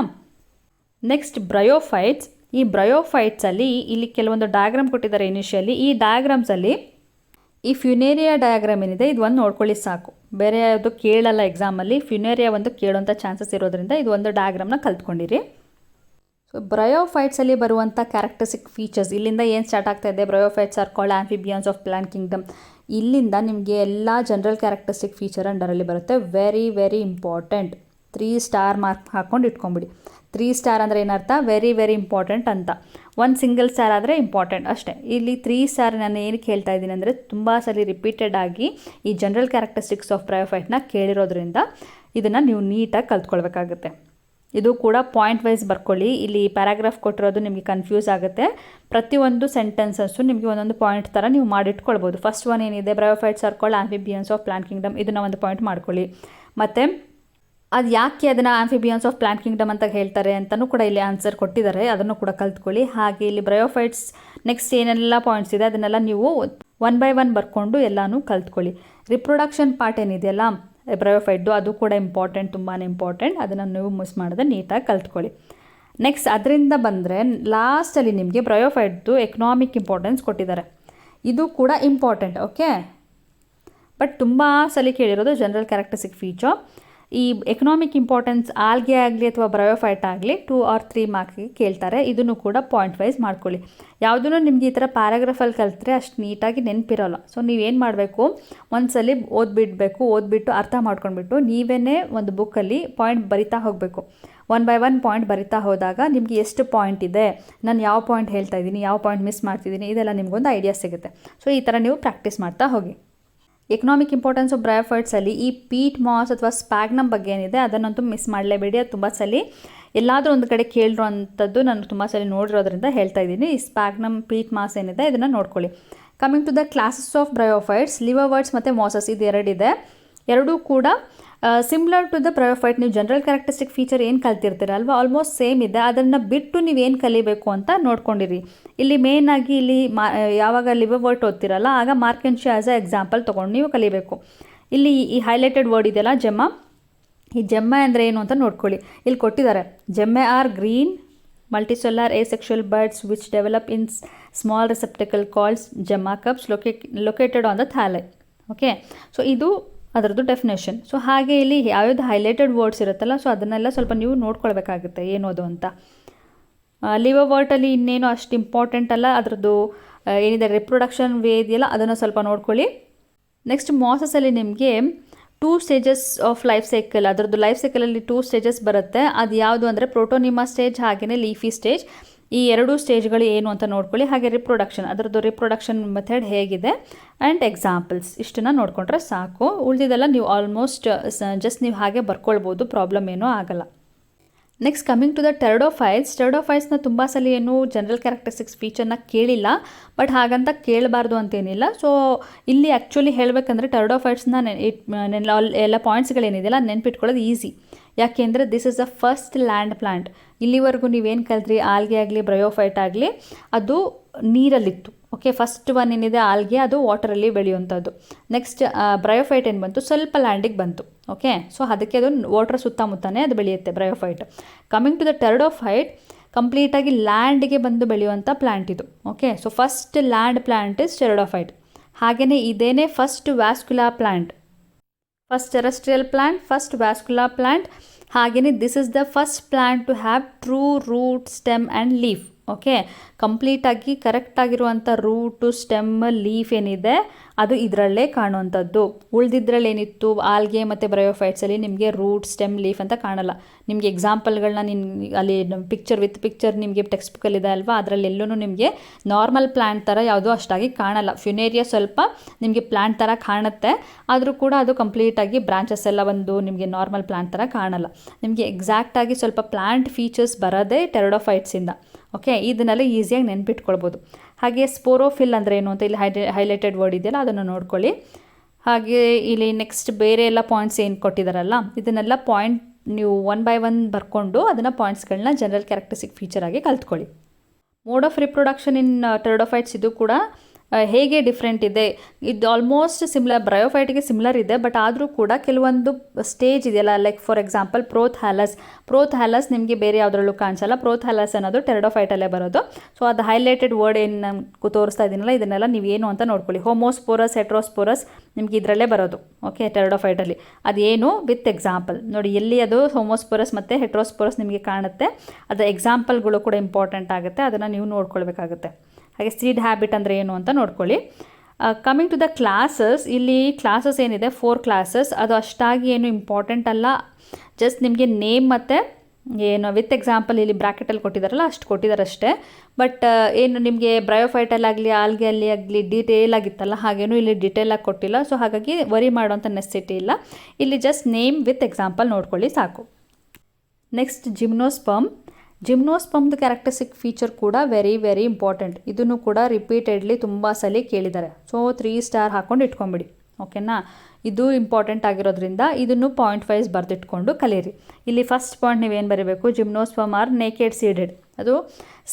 ನೆಕ್ಸ್ಟ್ ಬ್ರಯೋಫೈಟ್ಸ್ ಈ ಬ್ರಯೋಫೈಟ್ಸಲ್ಲಿ ಇಲ್ಲಿ ಕೆಲವೊಂದು ಡಯಾಗ್ರಾಮ್ ಕೊಟ್ಟಿದ್ದಾರೆ ಇನಿಷಿಯಲಿ ಈ ಡಯಾಗ್ರಾಮ್ಸಲ್ಲಿ ಈ ಫ್ಯುನೇರಿಯಾ ಡಯಾಗ್ರಾಮ್ ಏನಿದೆ ಇದು ಒಂದು ನೋಡ್ಕೊಳ್ಳಿ ಸಾಕು. ಬೇರೆ ಯಾವುದು ಕೇಳಲ್ಲ ಎಕ್ಸಾಮಲ್ಲಿ ಫ್ಯುನೇರಿಯಾ ಒಂದು ಕೇಳೋಂಥ ಚಾನ್ಸಸ್ ಇರೋದ್ರಿಂದ ಇದು ಒಂದು ಡಯಾಗ್ರಾಮ್ನ ಕಲ್ತ್ಕೊಂಡಿರಿ. ಬ್ರಯೋಫೈಟ್ಸಲ್ಲಿ ಬರುವಂಥ ಕ್ಯಾರೆಕ್ಟರಿಸ್ಟಿಕ್ ಫೀಚರ್ಸ್ ಇಲ್ಲಿಂದ ಏನು ಸ್ಟಾರ್ಟ್ ಆಗ್ತಾ ಇದೆ? Bryophytes are called amphibians of plant kingdom ಇಲ್ಲಿಂದ ನಿಮಗೆ ಎಲ್ಲ ಜನರಲ್ ಕ್ಯಾರೆಕ್ಟರಿಸ್ಟಿಕ್ ಫೀಚರ್ ಅಂಡರಲ್ಲಿ ಬರುತ್ತೆ. Very very important three star mark ಹಾಕ್ಕೊಂಡು ಇಟ್ಕೊಂಬಿಡಿ. ತ್ರೀ ಸ್ಟಾರ್ ಅಂದರೆ ಏನರ್ಥ? ವೆರಿ ವೆರಿ ಇಂಪಾರ್ಟೆಂಟ್ ಅಂತ. ಒಂದು ಸಿಂಗಲ್ ಸ್ಟಾರ್ ಆದರೆ ಇಂಪಾರ್ಟೆಂಟ್ ಅಷ್ಟೇ. ಇಲ್ಲಿ ತ್ರೀ ಸ್ಟಾರ್ ನಾನು ಏನಕ್ಕೆ ಹೇಳ್ತಾ ಇದ್ದೀನಿ ಅಂದರೆ ತುಂಬ ಸಲ ರಿಪೀಟೆಡ್ ಆಗಿ ಈ ಜನರಲ್ ಕ್ಯಾರೆಕ್ಟರಿಸ್ಟಿಕ್ಸ್ ಆಫ್ ಪ್ರಯೋಫೈಟ್ನ ಕೇಳಿರೋದ್ರಿಂದ ಇದನ್ನು ನೀವು ನೀಟಾಗಿ ಕಲ್ತ್ಕೊಳ್ಬೇಕಾಗುತ್ತೆ. ಇದು ಕೂಡ ಪಾಯಿಂಟ್ ವೈಸ್ ಬರ್ಕೊಳ್ಳಿ. ಇಲ್ಲಿ ಪ್ಯಾರಾಗ್ರಾಫ್ ಕೊಟ್ಟಿರೋದು ನಿಮಗೆ ಕನ್ಫ್ಯೂಸ್ ಆಗುತ್ತೆ. ಪ್ರತಿಯೊಂದು ಸೆಂಟೆನ್ಸಸ್ಸು ನಿಮಗೆ ಒಂದೊಂದು ಪಾಯಿಂಟ್ ಥರ ನೀವು ಮಾಡಿಟ್ಕೊಳ್ಬೋದು. ಫಸ್ಟ್ ಒನ್ ಏನಿದೆ? Bryophyte circle amphibians of plant kingdom ಇದನ್ನು ಒಂದು ಪಾಯಿಂಟ್ ಮಾಡ್ಕೊಳ್ಳಿ. ಮತ್ತು, ಅದು ಯಾಕೆ ಅದನ್ನು ಆಂಫಿಬಿಯನ್ಸ್ ಆಫ್ ಪ್ಲಾಂಟ್ ಕಿಂಗ್ಡಮ್ ಅಂತ ಹೇಳ್ತಾರೆ ಅಂತಲೂ ಕೂಡ ಇಲ್ಲಿ ಆನ್ಸರ್ ಕೊಟ್ಟಿದ್ದಾರೆ. ಅದನ್ನು ಕೂಡ ಕಲ್ತ್ಕೊಳ್ಳಿ. ಹಾಗೆ ಇಲ್ಲಿ ಬ್ರಯೋಫೈಟ್ಸ್ ನೆಕ್ಸ್ಟ್ ಏನೆಲ್ಲ ಪಾಯಿಂಟ್ಸ್ ಇದೆ, ಅದನ್ನೆಲ್ಲ ನೀವು ಒನ್ ಬೈ ಒನ್ ಬರ್ಕೊಂಡು ಎಲ್ಲನೂ ಕಲ್ತ್ಕೊಳ್ಳಿ. ರಿಪ್ರೊಡಕ್ಷನ್ ಪಾರ್ಟ್ ಏನಿದೆಯಲ್ಲ ಬ್ರಯೋಫೈಟ್ದು ಅದು ಕೂಡ ಇಂಪಾರ್ಟೆಂಟ್ ತುಂಬಾ ಇಂಪಾರ್ಟೆಂಟ್. ಅದನ್ನು ನೀವು ಮಿಸ್ ಮಾಡದೆ ನೀಟಾಗಿ ಕಲ್ತ್ಕೊಳ್ಳಿ. ನೆಕ್ಸ್ಟ್ ಅದರಿಂದ ಬಂದರೆ ಲಾಸ್ಟಲ್ಲಿ ನಿಮಗೆ ಬ್ರಯೋಫೈಟ್ದು ಎಕನಾಮಿಕ್ ಇಂಪಾರ್ಟೆನ್ಸ್ ಕೊಟ್ಟಿದ್ದಾರೆ. ಇದು ಕೂಡ ಇಂಪಾರ್ಟೆಂಟ್, ಓಕೆ? ಬಟ್ ತುಂಬ ಸಲ ಕೇಳಿರೋದು ಜನರಲ್ ಕ್ಯಾರೆಕ್ಟರಿಸ್ಟಿಕ್ ಫೀಚರ್. ಈ ಎಕನಾಮಿಕ್ ಇಂಪಾರ್ಟೆನ್ಸ್ ಆಲ್ಗೆ ಆಗಲಿ ಅಥವಾ ಬ್ರಯೋಫೈಟ್ ಆಗಲಿ ಟೂ ಆರ್ ತ್ರೀ ಮಾರ್ಕ್ಗೆ ಕೇಳ್ತಾರೆ. ಇದನ್ನು ಕೂಡ ಪಾಯಿಂಟ್ ವೈಸ್ ಮಾಡ್ಕೊಳ್ಳಿ. ಯಾವುದೂ ನಿಮಗೆ ಈ ಥರ ಪ್ಯಾರಾಗ್ರಾಫಲ್ಲಿ ಕಲಿತ್ರೆ ಅಷ್ಟು ನೀಟಾಗಿ ನೆನಪಿರೋಲ್ಲ. ಸೊ ನೀವೇನು ಮಾಡಬೇಕು? ಒಂದ್ಸಲಿ ಓದ್ಬಿಡಬೇಕು. ಓದ್ಬಿಟ್ಟು ಅರ್ಥ ಮಾಡ್ಕೊಂಡ್ಬಿಟ್ಟು ನೀವೇ ಒಂದು ಬುಕ್ಕಲ್ಲಿ ಪಾಯಿಂಟ್ ಬರಿತಾ ಹೋಗಬೇಕು. ಒನ್ ಬೈ ಒನ್ ಪಾಯಿಂಟ್ ಬರಿತಾ ಹೋದಾಗ ನಿಮಗೆ ಎಷ್ಟು ಪಾಯಿಂಟ್ ಇದೆ? ನಾನು ಯಾವ ಪಾಯಿಂಟ್ ಹೇಳ್ತಾ ಇದ್ದೀನಿ? ಯಾವ ಪಾಯಿಂಟ್ ಮಿಸ್ ಮಾಡ್ತಿದ್ದೀನಿ? ಇದೆಲ್ಲ ನಿಮಗೊಂದು ಐಡಿಯಾ ಸಿಗುತ್ತೆ. ಸೊ ಈ ಥರ ನೀವು ಪ್ರಾಕ್ಟೀಸ್ ಮಾಡ್ತಾ ಹೋಗಿ. ಎಕನಾಮಿಕ್ ಇಂಪಾರ್ಟೆನ್ಸ್ ಆಫ್ ಬ್ರಯೋಫೈಟ್ಸಲ್ಲಿ ಈ ಪೀಟ್ ಮಾಸ್ ಅಥವಾ ಸ್ಪ್ಯಾಗ್ನಮ್ ಬಗ್ಗೆ ಏನಿದೆ, ಅದನ್ನಂತೂ ಮಿಸ್ ಮಾಡಲೇಬೇಡಿ ಅದು ತುಂಬ ಸಲ ಎಲ್ಲಾದರೂ ಒಂದು ಕಡೆ ಕೇಳಿರುವಂಥದ್ದು ನಾನು ತುಂಬ ಸಲ ನೋಡಿರೋದ್ರಿಂದ ಹೇಳ್ತಾ ಇದ್ದೀನಿ. ಈ ಸ್ಪ್ಯಾಗ್ನಮ್ ಪೀಟ್ ಮಾಸ್ ಏನಿದೆ, ಇದನ್ನು ನೋಡ್ಕೊಳ್ಳಿ. Coming to the classes of bryophytes liverworts ಮತ್ತು ಮಾಸಸ್ ಇದು ಎರಡಿದೆ. ಎರಡೂ ಕೂಡ ಸಿಮ್ಲರ್ ಟು ದ ಪ್ರಯೋಫೈಟ್ ನೀವು ಜನರಲ್ ಕ್ಯಾರೆಕ್ಟರಿಸ್ಟಿಕ್ ಫೀಚರ್ ಏನು ಕಲ್ತಿರ್ತೀರ ಅಲ್ವಾ? ಆಲ್ಮೋಸ್ಟ್ ಸೇಮ್ ಇದೆ. ಅದನ್ನು ಬಿಟ್ಟು ನೀವೇನು ಕಲಿಬೇಕು ಅಂತ ನೋಡ್ಕೊಂಡಿರಿ. ಇಲ್ಲಿ ಮೇನ್ ಆಗಿ ಇಲ್ಲಿ ಮಾ ಯಾವಾಗ ಲಿವರ್ ವರ್ಟ್ ಓದ್ತಿರಲ್ಲ, ಆಗ ಮಾರ್ಕೆನ್ಶಿ ಆಸ್ ಅ ಎಕ್ಸಾಂಪಲ್ ತೊಗೊಂಡು ನೀವು ಕಲಿಬೇಕು. ಇಲ್ಲಿ ಈ ಹೈಲೈಟೆಡ್ ವರ್ಡ್ ಇದೆಯಲ್ಲ, ಜಮ್ಮ. ಈ ಜಮ್ಮೆ ಅಂದರೆ ಏನು ಅಂತ ನೋಡ್ಕೊಳ್ಳಿ. ಇಲ್ಲಿ ಕೊಟ್ಟಿದ್ದಾರೆ, gemmae are green multicellular asexual buds which develop in small receptacle called gemma cups loca located on the thalli okay so ಇದು ಅದರದ್ದು ಡೆಫಿನೇಷನ್ ಸೊ ಹಾಗೆ ಇಲ್ಲಿ ಯಾವ್ಯಾವ್ದು ಹೈಲೈಟೆಡ್ ವರ್ಡ್ಸ್ ಇರುತ್ತಲ್ಲ ಸೊ ಅದನ್ನೆಲ್ಲ ಸ್ವಲ್ಪ ನೀವು ನೋಡ್ಕೊಳ್ಬೇಕಾಗುತ್ತೆ ಏನೋದು ಅಂತ. ಲಿವ ವರ್ಟಲ್ಲಿ ಇನ್ನೇನು ಅಷ್ಟು ಇಂಪಾರ್ಟೆಂಟ್ ಅಲ್ಲ, ಅದರದ್ದು ಏನಿದೆ ರಿಪ್ರೊಡಕ್ಷನ್ ವೇ ಇದೆಯಲ್ಲ ಅದನ್ನು ಸ್ವಲ್ಪ ನೋಡ್ಕೊಳ್ಳಿ. ನೆಕ್ಸ್ಟ್ ಮಾಸಸಲ್ಲಿ ನಿಮಗೆ two stages of life cycle ಅದರದ್ದು ಲೈಫ್ ಸೈಕಲಲ್ಲಿ ಟೂ ಸ್ಟೇಜಸ್ ಬರುತ್ತೆ. ಅದು ಯಾವುದು ಅಂದರೆ ಪ್ರೋಟೋನಿಮಾ ಸ್ಟೇಜ್ ಹಾಗೆಯೇ ಲೀಫಿ ಸ್ಟೇಜ್ ಈ ಎರಡೂ ಸ್ಟೇಜ್ಗಳು ಏನು ಅಂತ ನೋಡ್ಕೊಳ್ಳಿ. ಹಾಗೆ ರಿಪ್ರೊಡಕ್ಷನ್ ಅದರದ್ದು ರಿಪ್ರೊಡಕ್ಷನ್ ಮೆಥಡ್ ಹೇಗಿದೆ. ಆ್ಯಂಡ್ ಎಕ್ಸಾಂಪಲ್ಸ್ ಇಷ್ಟನ್ನು ನೋಡಿಕೊಂಡ್ರೆ ಸಾಕು. ಉಳಿದಿದೆಲ್ಲ ನೀವು ಆಲ್ಮೋಸ್ಟ್ ಜಸ್ಟ್ ನೀವು ಹಾಗೆ ಬರ್ಕೊಳ್ಬೋದು. ಪ್ರಾಬ್ಲಮ್ ಏನೂ ಆಗಲ್ಲ. Next coming to the pteridophytes ಟೆರಡೋಫೈಲ್ಸ್ನ ತುಂಬ ಸಲ ಏನು ಜನರಲ್ ಕ್ಯಾರೆಕ್ಟರಿಸ್ಟಿಕ್ಸ್ ಫೀಚರ್ನ ಕೇಳಿಲ್ಲ. ಬಟ್ ಹಾಗಂತ ಕೇಳಬಾರ್ದು ಅಂತೇನಿಲ್ಲ. ಸೊ ಇಲ್ಲಿ ಆ್ಯಕ್ಚುಲಿ ಹೇಳಬೇಕಂದ್ರೆ ಟೆರಡೋಫೈಟ್ಸ್ನ ನೆನ್ ಎಲ್ಲ ಪಾಯಿಂಟ್ಸ್ಗಳೇನಿದೆಯಲ್ಲ ನೆನ್ಪಿಟ್ಕೊಳ್ಳೋದು ಈಸಿ ಯಾಕೆಂದರೆ this is the first land plant ಇಲ್ಲಿವರೆಗೂ ನೀವೇನು ಕಲ್ತ್ರಿ ಆಲ್ಗೆ ಆಗಲಿ ಬ್ರಯೋಫೈಟ್ ಆಗಲಿ, ಅದು ನೀರಲ್ಲಿತ್ತು. ಓಕೆ ಫಸ್ಟ್ ಒನ್ ಏನಿದೆ? ಆಲ್ಗೆ, ಅದು ವಾಟರಲ್ಲಿ ಬೆಳೆಯುವಂಥದ್ದು. ನೆಕ್ಸ್ಟ್ ಬ್ರಯೋಫೈಟ್ ಏನು ಬಂತು? ಸ್ವಲ್ಪ ಲ್ಯಾಂಡಿಗೆ ಬಂತು. ಓಕೆ ಸೊ ಅದಕ್ಕೆ ಅದು ವಾಟರ್ ಸುತ್ತಮುತ್ತನೇ ಅದು ಬೆಳೆಯುತ್ತೆ bryophyte coming to the pteridophyte ಕಂಪ್ಲೀಟಾಗಿ ಲ್ಯಾಂಡ್ಗೆ ಬಂದು ಬೆಳೆಯುವಂಥ ಪ್ಲ್ಯಾಂಟ್ ಇದು. Okay so first land plant is pteridophyte ಹಾಗೆಯೇ ಇದೇನೇ first vascular plant first terrestrial plant first vascular plant ಹಾಗೆಯೇ this is the first plant to have true root stem and leaf okay ಕಂಪ್ಲೀಟಾಗಿ ಕರೆಕ್ಟಾಗಿರುವಂಥ ರೂಟು ಸ್ಟೆಮ್ ಲೀಫ್ ಏನಿದೆ ಅದು ಇದರಲ್ಲೇ ಕಾಣುವಂಥದ್ದು. ಉಳಿದಿದ್ರಲ್ಲಿ ಏನಿತ್ತು ಆಲ್ಗೆ ಮತ್ತು ಬ್ರಯೋಫೈಟ್ಸಲ್ಲಿ ನಿಮಗೆ ರೂಟ್ ಸ್ಟೆಮ್ ಲೀಫ್ ಅಂತ ಕಾಣಲ್ಲ. ನಿಮಗೆ ಎಕ್ಸಾಂಪಲ್ಗಳನ್ನ ನಿನ್ ಅಲ್ಲಿ ಪಿಕ್ಚರ್ ವಿತ್ ಪಿಕ್ಚರ್ ನಿಮಗೆ ಟೆಕ್ಸ್ಟ್ ಬುಕ್ಕಲ್ಲಿದೆ ಅಲ್ವಾ? ಅದರಲ್ಲಿ ಎಲ್ಲೂ ನಿಮಗೆ ನಾರ್ಮಲ್ ಪ್ಲ್ಯಾಂಟ್ ಥರ ಯಾವುದೂ ಅಷ್ಟಾಗಿ ಕಾಣಲ್ಲ. ಫ್ಯುನೇರಿಯಾ ಸ್ವಲ್ಪ ನಿಮಗೆ ಪ್ಲ್ಯಾಂಟ್ ಥರ ಕಾಣುತ್ತೆ. ಆದರೂ ಕೂಡ ಅದು ಕಂಪ್ಲೀಟಾಗಿ ಬ್ರಾಂಚಸ್ ಎಲ್ಲ ಒಂದು ನಿಮಗೆ ನಾರ್ಮಲ್ ಪ್ಲ್ಯಾಂಟ್ ಥರ ಕಾಣಲ್ಲ. ನಿಮಗೆ ಎಕ್ಸಾಕ್ಟಾಗಿ ಸ್ವಲ್ಪ ಪ್ಲ್ಯಾಂಟ್ ಫೀಚರ್ಸ್ ಬರೋದೇ ಟೆರಡೋಫೈಟ್ಸಿಂದ ಓಕೆ ಇದನ್ನೆಲ್ಲ ಈಸಿಯಾಗಿ ನೆನ್ಪಿಟ್ಕೊಳ್ಬೋದು. ಹಾಗೆ ಸ್ಪೋರೋಫಿಲ್ ಅಂದರೆ ಏನು ಅಂತ ಇಲ್ಲಿ ಹೈಲೈಟೆಡ್ ವರ್ಡ್ ಇದೆಯಲ್ಲ, ಅದನ್ನು ನೋಡ್ಕೊಳ್ಳಿ. ಹಾಗೆ ಇಲ್ಲಿ ನೆಕ್ಸ್ಟ್ ಬೇರೆ ಎಲ್ಲ ಪಾಯಿಂಟ್ಸ್ ಏನು ಕೊಟ್ಟಿದ್ದಾರಲ್ಲ ಇದನ್ನೆಲ್ಲ ಪಾಯಿಂಟ್ ನೀವು ಒನ್ ಬೈ ಒನ್ ಬರ್ಕೊಂಡು ಅದನ್ನು ಪಾಯಿಂಟ್ಸ್ಗಳನ್ನ ಜನರಲ್ ಕ್ಯಾರೆಕ್ಟರಿಸ್ಟಿಕ್ ಫೀಚರ್ ಆಗಿ ಕಲ್ತ್ಕೊಳ್ಳಿ. Mode of reproduction in pteridophytes ಇದು ಕೂಡ ಹೇಗೆ ಡಿಫ್ರೆಂಟ್ ಇದೆ? ಇದು ಆಲ್ಮೋಸ್ಟ್ ಸಿಮ್ಲರ್ ಬ್ರಯೋಫೈಟ್ಗೆ ಸಿಮ್ಲರ್ ಇದೆ ಬಟ್ ಆದರೂ ಕೂಡ ಕೆಲವೊಂದು ಸ್ಟೇಜ್ ಇದೆಯಲ್ಲ like for example prothallus prothallus ನಿಮಗೆ ಬೇರೆ ಯಾವುದ್ರಲ್ಲೂ ಕಾಣಿಸಲ್ಲ. ಪ್ರೋತ್ ಹ್ಯಾಲಸ್ ಅನ್ನೋದು ಟೆರಡೋಫೈಟಲ್ಲೇ ಬರೋದು. ಸೊ ಅದು ಹೈಲೈಟೆಡ್ ವರ್ಡ್ ಏನು ತೋರಿಸ್ತಾ ಇದ್ದೀನಲ್ಲ ಇದನ್ನೆಲ್ಲ ನೀವು ಏನು ಅಂತ ನೋಡ್ಕೊಳ್ಳಿ. ಹೋಮೋಸ್ಪೋರಸ್ ಹೆಟ್ರೋಸ್ಪೋರಸ್ ನಿಮಗೆ ಇದರಲ್ಲೇ ಬರೋದು. ಓಕೆ ಟೆರಡೋಫೈಟಲ್ಲಿ ಅದೇನು? ವಿತ್ ಎಕ್ಸಾಂಪಲ್ ನೋಡಿ, ಎಲ್ಲಿ ಅದು ಹೋಮೋಸ್ಪೋರಸ್ ಮತ್ತು ಹೆಟ್ರೋಸ್ಪೋರಸ್ ನಿಮಗೆ ಕಾಣುತ್ತೆ ಅದರ ಎಕ್ಸಾಂಪಲ್ಗಳು ಕೂಡ ಇಂಪಾರ್ಟೆಂಟ್ ಆಗುತ್ತೆ. ಅದನ್ನು ನೀವು ನೋಡ್ಕೊಳ್ಬೇಕಾಗುತ್ತೆ. ಹಾಗೆ ಸೀಡ್ ಹ್ಯಾಬಿಟ್ ಅಂದರೆ ಏನು ಅಂತ ನೋಡ್ಕೊಳ್ಳಿ. ಕಮಿಂಗ್ ಟು ದ ಕ್ಲಾಸಸ್ ಇಲ್ಲಿ ಕ್ಲಾಸಸ್ ಏನಿದೆ? ಫೋರ್ ಕ್ಲಾಸಸ್ ಅದು ಅಷ್ಟಾಗಿ ಏನು ಇಂಪಾರ್ಟೆಂಟ್ ಅಲ್ಲ. ಜಸ್ಟ್ ನಿಮಗೆ ನೇಮ್ ಮತ್ತು ಏನು ವಿತ್ ಎಕ್ಸಾಂಪಲ್ ಇಲ್ಲಿ ಬ್ರಾಕೆಟಲ್ಲಿ ಕೊಟ್ಟಿದ್ದಾರಲ್ಲ ಅಷ್ಟು ಕೊಟ್ಟಿದ್ದಾರೆ ಅಷ್ಟೇ ಬಟ್ ಏನು ನಿಮಗೆ ಬ್ರಯೋಫೈಟಲ್ಲಾಗಲಿ ಆಲ್ಗೆ ಅಲ್ಲಿ ಆಗಲಿ ಡೀಟೇಲ್ ಆಗಿತ್ತಲ್ಲ, ಹಾಗೇನು ಇಲ್ಲಿ ಡೀಟೇಲಾಗಿ ಕೊಟ್ಟಿಲ್ಲ. ಸೊ ಹಾಗಾಗಿ ವರಿ ಮಾಡೋಂಥ ನೆಸೆಸಿಟಿ ಇಲ್ಲ. ಇಲ್ಲಿ ಜಸ್ಟ್ ನೇಮ್ ವಿತ್ ಎಕ್ಸಾಂಪಲ್ ನೋಡ್ಕೊಳ್ಳಿ ಸಾಕು. ನೆಕ್ಸ್ಟ್ ಜಿಮ್ನೋಸ್ಪಮ್ ಜಿಮ್ನೋಸ್ಪಮ್ದು ಕ್ಯಾರೆಕ್ಟರಿಸ್ಟಿಕ್ ಫೀಚರ್ ಕೂಡ ವೆರಿ ವೆರಿ ಇಂಪಾರ್ಟೆಂಟ್ ಇದನ್ನು ಕೂಡ ರಿಪೀಟೆಡ್ಲಿ ತುಂಬ ಸಲ ಕೇಳಿದ್ದಾರೆ. ಸೊ ತ್ರೀ ಸ್ಟಾರ್ ಹಾಕ್ಕೊಂಡು ಇಟ್ಕೊಂಬಿಡಿ. ಓಕೆನಾ ಇದು ಇಂಪಾರ್ಟೆಂಟ್ ಆಗಿರೋದ್ರಿಂದ ಇದನ್ನು ಪಾಯಿಂಟ್ ವೈಸ್ ಬರೆದಿಟ್ಕೊಂಡು ಕಲೀರಿ. ಇಲ್ಲಿ ಫಸ್ಟ್ ಪಾಯಿಂಟ್ ನೀವೇನು ಬರೀಬೇಕು? ಜಿಮ್ನೋಸ್ಪಮ್ ಆರ್ ನೇಕೆಡ್ ಸೀಡೆಡ್ ಅದು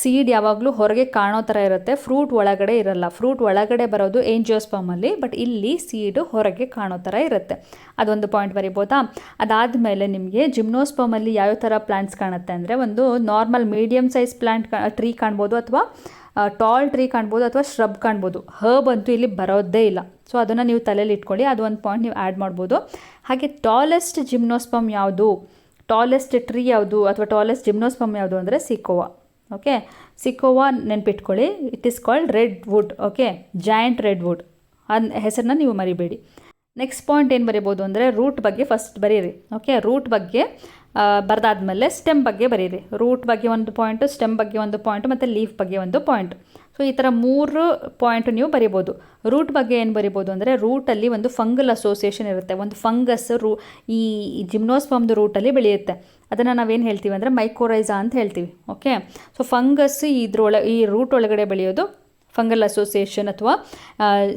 ಸೀಡ್ ಯಾವಾಗಲೂ ಹೊರಗೆ ಕಾಣೋ ಥರ ಇರುತ್ತೆ. ಫ್ರೂಟ್ ಒಳಗಡೆ ಇರಲ್ಲ. ಫ್ರೂಟ್ ಒಳಗಡೆ ಬರೋದು ಏಂಜಿಯೋಸ್ಪಮಲ್ಲಿ ಬಟ್ ಇಲ್ಲಿ ಸೀಡು ಹೊರಗೆ ಕಾಣೋ ಥರ ಇರುತ್ತೆ. ಅದೊಂದು ಪಾಯಿಂಟ್ ಬರಿಬೋದಾ? ಅದಾದಮೇಲೆ ನಿಮಗೆ ಜಿಮ್ನೋಸ್ಪಮಲ್ಲಿ ಯಾವ್ಯಾವ ಥರ ಪ್ಲ್ಯಾಂಟ್ಸ್ ಕಾಣುತ್ತೆ ಅಂದರೆ ಒಂದು normal medium size plant tree ಕಾಣ್ಬೋದು ಅಥವಾ ಟಾಲ್ ಟ್ರೀ ಕಾಣ್ಬೋದು ಅಥವಾ ಶ್ರಬ್ ಕಾಣ್ಬೋದು. ಹರ್ಬ್ ಅಂತೂ ಇಲ್ಲಿ ಬರೋದೇ ಇಲ್ಲ. ಸೊ ಅದನ್ನು ನೀವು ತಲೆಯಲ್ಲಿ ಇಟ್ಕೊಳ್ಳಿ. ಅದು ಒಂದು ಪಾಯಿಂಟ್ ನೀವು ಆ್ಯಡ್ ಮಾಡ್ಬೋದು. ಹಾಗೆ ಟಾಲೆಸ್ಟ್ ಜಿಮ್ನೋಸ್ಪಮ್ ಯಾವುದು? ಟಾಲೆಸ್ಟ್ ಟ್ರೀ ಯಾವುದು ಅಥವಾ ಟಾಲೆಸ್ಟ್ ಜಿಮ್ನೋಸ್ಪಮ್ ಯಾವುದು ಅಂದರೆ ಸಿಕೋವಾ ಓಕೆ ಸಿಕೋವಾ ನೆನ್ಪಿಟ್ಕೊಳ್ಳಿ. It is called redwood okay giant redwood ಅದ್ ಹೆಸರನ್ನ ನೀವು ಮರಿಬೇಡಿ. ನೆಕ್ಸ್ಟ್ ಪಾಯಿಂಟ್ ಏನು ಬರೀಬೋದು ಅಂದರೆ ರೂಟ್ ಬಗ್ಗೆ ಫಸ್ಟ್ ಬರೀರಿ ಓಕೆ ರೂಟ್ ಬಗ್ಗೆ ಬರೆದಾದ್ಮೇಲೆ ಸ್ಟೆಮ್ ಬಗ್ಗೆ ಬರೀರಿ. ರೂಟ್ ಬಗ್ಗೆ ಒಂದು ಪಾಯಿಂಟು ಸ್ಟೆಮ್ ಬಗ್ಗೆ ಒಂದು ಪಾಯಿಂಟು ಮತ್ತು ಲೀಫ್ ಬಗ್ಗೆ ಒಂದು ಪಾಯಿಂಟ್ ಸೊ ಈ ಥರ ಮೂರು ಪಾಯಿಂಟ್ ನೀವು ಬರಿಬೋದು. ರೂಟ್ ಬಗ್ಗೆ ಏನು ಬರಿಬೋದು ಅಂದರೆ ರೂಟಲ್ಲಿ ಒಂದು ಫಂಗಲ್ ಅಸೋಸಿಯೇಷನ್ ಇರುತ್ತೆ. ಒಂದು ಫಂಗಸ್ ರೂ ಈ ಜಿಮ್ನೋಸ್ಫಾಮ್ದು ರೂಟಲ್ಲಿ ಬೆಳೆಯುತ್ತೆ. ಅದನ್ನು ನಾವೇನು ಹೇಳ್ತೀವಿ ಅಂದರೆ ಮೈಕೋರೈಸಾ ಅಂತ ಹೇಳ್ತೀವಿ. ಓಕೆ ಸೊ ಫಂಗಸ್ ಇದ್ರೊಳ, ಈ ರೂಟ್ ಒಳಗಡೆ ಬೆಳೆಯೋದು ಫಂಗಲ್ ಅಸೋಸಿಯೇಷನ್ ಅಥವಾ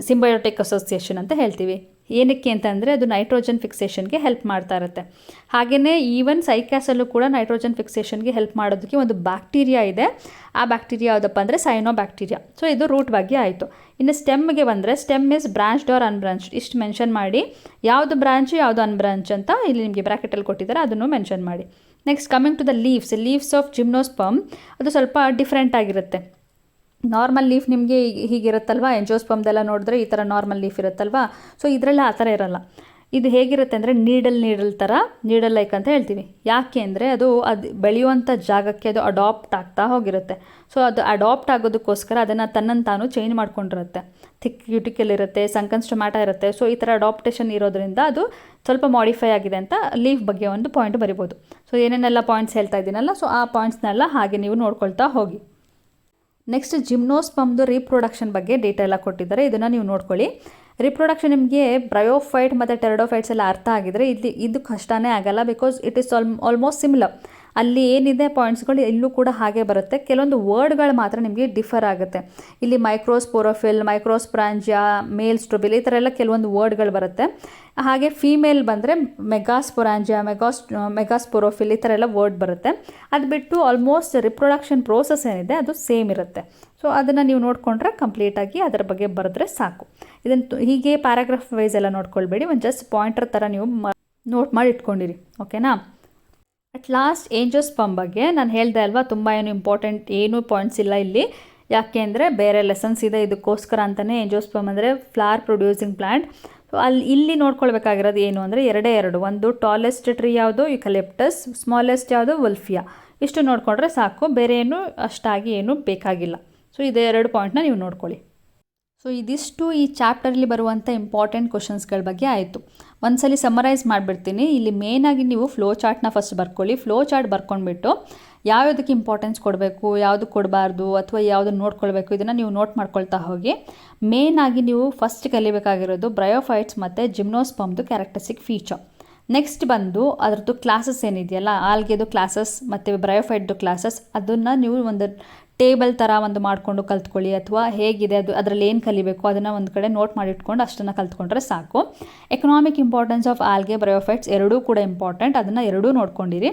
ಸಿಂಬಯೋಟಿಕ್ ಅಸೋಸಿಯೇಷನ್ ಅಂತ ಹೇಳ್ತೀವಿ. ಏನಕ್ಕೆ ಅಂತಂದರೆ ಅದು ನೈಟ್ರೋಜನ್ ಫಿಕ್ಸೇಷನ್ಗೆ ಹೆಲ್ಪ್ ಮಾಡ್ತಾ ಇರುತ್ತೆ. ಹಾಗೆಯೇ ಈವನ್ ಸೈಕ್ಯಾಸಲ್ಲೂ ಕೂಡ ನೈಟ್ರೋಜನ್ ಫಿಕ್ಸೇಷನ್ಗೆ ಹೆಲ್ಪ್ ಮಾಡೋದಕ್ಕೆ ಒಂದು ಬ್ಯಾಕ್ಟೀರಿಯಾ ಇದೆ. ಆ ಬ್ಯಾಕ್ಟೀರಿಯಾ ಯಾವುದಪ್ಪ ಅಂದರೆ ಸೈನೋ ಬ್ಯಾಕ್ಟೀರಿಯಾ ಸೊ ಇದು ರೂಟ್ ಬಗ್ಗೆ ಆಯಿತು. ಇನ್ನು ಸ್ಟೆಮ್ಗೆ ಬಂದರೆ stem is branched or unbranch ಇಷ್ಟು ಮೆನ್ಷನ್ ಮಾಡಿ. ಯಾವುದು ಬ್ರಾಂಚು ಯಾವುದು ಅನ್ಬ್ರಾಂಚ್ ಅಂತ ಇಲ್ಲಿ ನಿಮಗೆ ಬ್ರ್ಯಾಕೆಟಲ್ಲಿ ಕೊಟ್ಟಿದ್ದಾರೆ, ಅದನ್ನು ಮೆನ್ಷನ್ ಮಾಡಿ. Next coming to the leaves leaves of gymnosperm ಅದು ಸ್ವಲ್ಪ ಡಿಫ್ರೆಂಟ್ ಆಗಿರುತ್ತೆ. ನಾರ್ಮಲ್ ಲೀಫ್ ನಿಮಗೆ ಹೀಗಿರುತ್ತಲ್ವಾ? ಎಂಜೋಸ್ಪಮ್ದೆಲ್ಲ ನೋಡಿದ್ರೆ ಈ ಥರ ನಾರ್ಮಲ್ ಲೀಫ್ ಇರುತ್ತಲ್ವಾ? ಸೊ ಇದರಲ್ಲಿ ಆ ಥರ ಇರಲ್ಲ. ಇದು ಹೇಗಿರುತ್ತೆ ಅಂದರೆ ನೀಡಲ್ ನೀಡಲ್ ಥರ ನೀಡಲ್ ಲೈಕ್ ಅಂತ ಹೇಳ್ತೀವಿ. ಯಾಕೆ ಅಂದರೆ ಅದು ಅದು ಬೆಳೆಯುವಂಥ ಜಾಗಕ್ಕೆ ಅದು ಅಡಾಪ್ಟ್ ಆಗ್ತಾ ಹೋಗಿರುತ್ತೆ. ಸೊ ಅದು ಅಡಾಪ್ಟ್ ಆಗೋದಕ್ಕೋಸ್ಕರ ಅದನ್ನು ತನ್ನನ್ನು ತಾನು ಚೇಂಜ್ ಮಾಡ್ಕೊಂಡಿರುತ್ತೆ. ಥಿಕ್ ಕ್ಯೂಟಿಕಲ್ ಇರುತ್ತೆ ಸಂಕನ್ ಸ್ಟೊಮ್ಯಾಟ ಇರುತ್ತೆ. ಸೊ ಈ ಥರ ಅಡಾಪ್ಟೇಷನ್ ಇರೋದ್ರಿಂದ ಅದು ಸ್ವಲ್ಪ ಮಾಡಿಫೈ ಆಗಿದೆ ಅಂತ ಲೀಫ್ ಬಗ್ಗೆ ಒಂದು ಪಾಯಿಂಟ್ ಬರಿಬೋದು. ಸೊ ಏನೇನೆಲ್ಲ ಪಾಯಿಂಟ್ಸ್ ಹೇಳ್ತಾ ಇದ್ದೀನಲ್ಲ ಸೊ ಆ ಪಾಯಿಂಟ್ಸ್ನೆಲ್ಲ ಹಾಗೆ ನೀವು ನೋಡ್ಕೊಳ್ತಾ ಹೋಗಿ. ನೆಕ್ಸ್ಟ್ ಜಿಮ್ನೋಸ್ಪಮ್ದು ರೀಪ್ರೊಡಕ್ಷನ್ ಬಗ್ಗೆ ಡೇಟಾ ಎಲ್ಲ ಕೊಟ್ಟಿದ್ದಾರೆ. ಇದನ್ನು ನೀವು ನೋಡ್ಕೊಳ್ಳಿ. ರಿಪ್ರೊಡಕ್ಷನ್ ನಿಮಗೆ ಬ್ರಯೋಫೈಟ್ ಮತ್ತು ಟೆರಡೋಫೈಟ್ಸ್ ಎಲ್ಲ ಅರ್ಥ ಆಗಿದ್ರೆ ಇಲ್ಲಿ ಇದು ಕಷ್ಟನೇ ಆಗಲ್ಲ because it is all almost similar ಅಲ್ಲಿ ಏನಿದೆ ಪಾಯಿಂಟ್ಸ್ಗಳು ಇಲ್ಲೂ ಕೂಡ ಹಾಗೆ ಬರುತ್ತೆ. ಕೆಲವೊಂದು ವರ್ಡ್ಗಳು ಮಾತ್ರ ನಿಮಗೆ ಡಿಫರ್ ಆಗುತ್ತೆ. ಇಲ್ಲಿ ಮೈಕ್ರೋಸ್ಪೋರೋಫಿಲ್ ಮೈಕ್ರೋಸ್ಪ್ರಾಂಜಿಯಾ ಮೇಲ್ ಸ್ಟ್ರೋಬಿಲ್ ಈ ಥರ ಎಲ್ಲ ಕೆಲವೊಂದು ವರ್ಡ್ಗಳು ಬರುತ್ತೆ. ಹಾಗೆ ಫೀಮೇಲ್ ಬಂದರೆ ಮೆಗಾಸ್ಪೊರಾಂಜಿಯಾ ಮೆಗಾಸ್ ಮೆಗಾಸ್ಪೊರೋಫಿಲ್ ಈ ಥರ ಎಲ್ಲ ವರ್ಡ್ ಬರುತ್ತೆ. ಅದು ಬಿಟ್ಟು ಆಲ್ಮೋಸ್ಟ್ ರಿಪ್ರೊಡಕ್ಷನ್ ಪ್ರೋಸೆಸ್ ಏನಿದೆ, ಅದು ಸೇಮ್ ಇರುತ್ತೆ. ಸೊ ಅದನ್ನು ನೀವು ನೋಡಿಕೊಂಡ್ರೆ ಕಂಪ್ಲೀಟಾಗಿ ಅದರ ಬಗ್ಗೆ ಬರೆದ್ರೆ ಸಾಕು. ಇದನ್ನು ಹೀಗೆ ಪ್ಯಾರಾಗ್ರಾಫ್ ವೈಸ್ ಎಲ್ಲ ನೋಡ್ಕೊಳ್ಬೇಡಿ. ಒಂದು ಜಸ್ಟ್ ಪಾಯಿಂಟರ್ ಥರ ನೀವು ನೋಟ್ ಮಾಡಿ ಇಟ್ಕೊಂಡಿರಿ ಓಕೆನಾ ಅಟ್ ಲಾಸ್ಟ್ ಏಂಜೋಸ್ಪಮ್ ಬಗ್ಗೆ ನಾನು ಹೇಳ್ದೆ ಅಲ್ವಾ, ತುಂಬ ಏನು ಇಂಪಾರ್ಟೆಂಟ್ ಏನೂ ಪಾಯಿಂಟ್ಸ್ ಇಲ್ಲ ಇಲ್ಲಿ. ಯಾಕೆ ಅಂದರೆ ಬೇರೆ ಲೆಸನ್ಸ್ ಇದೆ, ಇದಕ್ಕೋಸ್ಕರ ಅಂತಲೇ ಏಂಜೋಸ್ಪಮ್ ಅಂದರೆ ಫ್ಲವರ್ ಪ್ರೊಡ್ಯೂಸಿಂಗ್ ಪ್ಲ್ಯಾಂಟ್ ಸೊ ಅಲ್ಲಿ ಇಲ್ಲಿ ನೋಡ್ಕೊಳ್ಬೇಕಾಗಿರೋದು ಏನು ಅಂದರೆ ಎರಡೇ ಎರಡು. ಒಂದು ಟಾಲೆಸ್ಟ್ ಟ್ರೀ ಯಾವುದು? ಯುಕಲಿಪ್ಟಸ್ ಸ್ಮಾಲೆಸ್ಟ್ ಯಾವುದು? ವಲ್ಫಿಯಾ ಇಷ್ಟು ನೋಡಿಕೊಂಡ್ರೆ ಸಾಕು, ಬೇರೆ ಏನು ಅಷ್ಟಾಗಿ ಏನು ಬೇಕಾಗಿಲ್ಲ. ಸೊ ಇದೇ ಎರಡು ಪಾಯಿಂಟ್ನ ನೀವು ನೋಡ್ಕೊಳ್ಳಿ. ಸೊ ಇದಿಷ್ಟು ಈ ಚಾಪ್ಟರಲ್ಲಿ ಬರುವಂಥ ಇಂಪಾರ್ಟೆಂಟ್ ಕ್ವಶನ್ಸ್ಗಳ ಬಗ್ಗೆ ಆಯಿತು. ಒಂದ್ಸಲಿ ಸಮರೈಸ್ ಮಾಡಿಬಿಡ್ತೀನಿ. ಇಲ್ಲಿ ಮೇಯ್ನಾಗಿ ನೀವು ಫ್ಲೋ ಚಾರ್ಟ್ನ ಫಸ್ಟ್ ಬರ್ಕೊಳ್ಳಿ. ಫ್ಲೋ ಚಾರ್ಟ್ ಬರ್ಕೊಂಡ್ಬಿಟ್ಟು ಯಾವ್ಯಾವುದಕ್ಕೆ ಇಂಪಾರ್ಟೆನ್ಸ್ ಕೊಡಬೇಕು, ಯಾವುದು ಕೊಡಬಾರ್ದು ಅಥವಾ ಯಾವುದನ್ನು ನೋಡ್ಕೊಳ್ಬೇಕು ಇದನ್ನು ನೀವು ನೋಟ್ ಮಾಡ್ಕೊಳ್ತಾ ಹೋಗಿ. ಮೇಯ್ನಾಗಿ ನೀವು ಫಸ್ಟ್ ಕಲಿಬೇಕಾಗಿರೋದು ಬ್ರಯೋಫೈಟ್ಸ್ ಮತ್ತು ಜಿಮ್ನೋಸ್ಪಮ್ದು ಕ್ಯಾರೆಕ್ಟರಿಸ್ಟಿಕ್ ಫೀಚರ್ ನೆಕ್ಸ್ಟ್ ಬಂದು ಅದರದ್ದು ಕ್ಲಾಸಸ್ ಏನಿದೆಯಲ್ಲ ಆಲ್ಗೆದು ಕ್ಲಾಸಸ್ ಮತ್ತು ಬ್ರಯೋಫೈಟ್ದು ಕ್ಲಾಸಸ್ ಅದನ್ನು ನೀವು ಒಂದು ಟೇಬಲ್ ಥರ ಒಂದು ಮಾಡಿಕೊಂಡು ಕಲ್ತ್ಕೊಳ್ಳಿ ಅಥವಾ ಹೇಗಿದೆ, ಅದು ಅದರಲ್ಲಿ ಏನು ಕಲಿಬೇಕು ಅದನ್ನು ಒಂದು ಕಡೆ ನೋಟ್ ಮಾಡಿಟ್ಕೊಂಡು ಅಷ್ಟನ್ನು ಕಲ್ತ್ಕೊಂಡ್ರೆ ಸಾಕು. Economic importance of algae bryophytes ಎರಡೂ ಕೂಡ ಇಂಪಾರ್ಟೆಂಟ್ ಅದನ್ನು ಎರಡೂ ನೋಡ್ಕೊಂಡಿರಿ.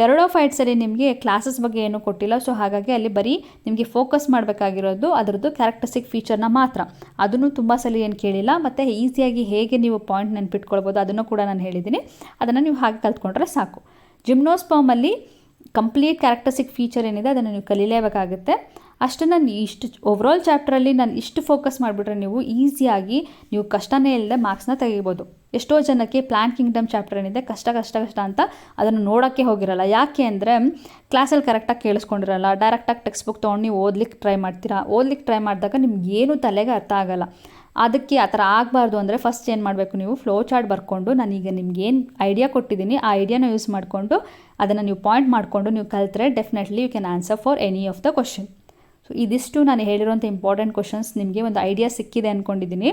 ಟೆರಡೋಫೈಟ್ಸಲ್ಲಿ ನಿಮಗೆ ಕ್ಲಾಸಸ್ ಬಗ್ಗೆ ಏನೂ ಕೊಟ್ಟಿಲ್ಲ. ಸೊ ಹಾಗಾಗಿ ಅಲ್ಲಿ ಬರೀ ನಿಮಗೆ ಫೋಕಸ್ ಮಾಡಬೇಕಾಗಿರೋದು ಅದರದ್ದು ಕ್ಯಾರೆಕ್ಟರಿಸ್ಟಿಕ್ ಫೀಚರ್ನ ಮಾತ್ರ. ಅದನ್ನು ತುಂಬ ಸಲ ಏನು ಕೇಳಿಲ್ಲ. ಮತ್ತು ಈಸಿಯಾಗಿ ಹೇಗೆ ನೀವು ಪಾಯಿಂಟ್ ನೆನ್ಪಿಟ್ಕೊಳ್ಬೋದು ಅದನ್ನು ಕೂಡ ನಾನು ಹೇಳಿದ್ದೀನಿ. ಅದನ್ನು ನೀವು ಹಾಗೆ ಕಲ್ತ್ಕೊಂಡ್ರೆ ಸಾಕು. ಜಿಮ್ನೋಸ್ಪಾಮಲ್ಲಿ ಕಂಪ್ಲೀಟ್ ಕ್ಯಾರೆಕ್ಟರ್ಸಿಕ್ ಫೀಚರ್ ಏನಿದೆ, ಅದನ್ನು ನೀವು ಕಲೀಲೇಬೇಕಾಗುತ್ತೆ. ಅಷ್ಟನ್ನು ಇಷ್ಟು ಓವರಾಲ್ ಚಾಪ್ಟರಲ್ಲಿ ನಾನು ಇಷ್ಟು ಫೋಕಸ್ ಮಾಡಿಬಿಟ್ರೆ ನೀವು ಈಸಿಯಾಗಿ ನೀವು ಕಷ್ಟನೇ ಇಲ್ಲದೆ ಮಾರ್ಕ್ಸ್ನ ತೆಗಿಬೋದು. ಎಷ್ಟೋ ಜನಕ್ಕೆ ಪ್ಲ್ಯಾನ್ ಕಿಂಗ್ಡಮ್ ಚಾಪ್ಟರ್ ಏನಿದೆ, ಕಷ್ಟ ಕಷ್ಟ ಕಷ್ಟ ಅಂತ ಅದನ್ನು ನೋಡೋಕ್ಕೆ ಹೋಗಿರಲ್ಲ. ಯಾಕೆ ಅಂದರೆ ಕ್ಲಾಸಲ್ಲಿ ಕರೆಕ್ಟಾಗಿ ಕೇಳಿಸ್ಕೊಂಡಿರಲ್ಲ. ಡೈರೆಕ್ಟಾಗಿ ಟೆಕ್ಸ್ಟ್ ಬುಕ್ ತೊಗೊಂಡು ನೀವು ಓದ್ಲಿಕ್ಕೆ ಟ್ರೈ ಮಾಡ್ತೀರಾ? ಓದ್ಲಿಕ್ಕೆ ಟ್ರೈ ಮಾಡಿದಾಗ ನಿಮ್ಗೆ ಏನು ತಲೆಗೆ ಅರ್ಥ ಆಗಲ್ಲ. ಅದಕ್ಕೆ ಆ ಥರ ಆಗಬಾರ್ದು ಅಂದರೆ ಫಸ್ಟ್ ಏನು ಮಾಡಬೇಕು ನೀವು ಫ್ಲೋ ಚಾರ್ಟ್ ಬರ್ಕೊಂಡು ನಾನೀಗ ನಿಮ್ಗೆ ಏನು ಐಡಿಯಾ ಕೊಟ್ಟಿದ್ದೀನಿ, ಆ ಐಡಿಯಾನ ಯೂಸ್ ಮಾಡಿಕೊಂಡು ಅದನ್ನು ನೀವು ಪಾಯಿಂಟ್ ಮಾಡಿಕೊಂಡು ನೀವು ಕಲಿತ್ರೆ definitely you can answer for any of the question so ಇದಿಷ್ಟು ನಾನು ಹೇಳಿರುವಂಥ ಇಂಪಾರ್ಟೆಂಟ್ ಕ್ವಶನ್ಸ್ ನಿಮಗೆ ಒಂದು ಐಡಿಯಾ ಸಿಕ್ಕಿದೆ ಅಂದ್ಕೊಂಡಿದ್ದೀನಿ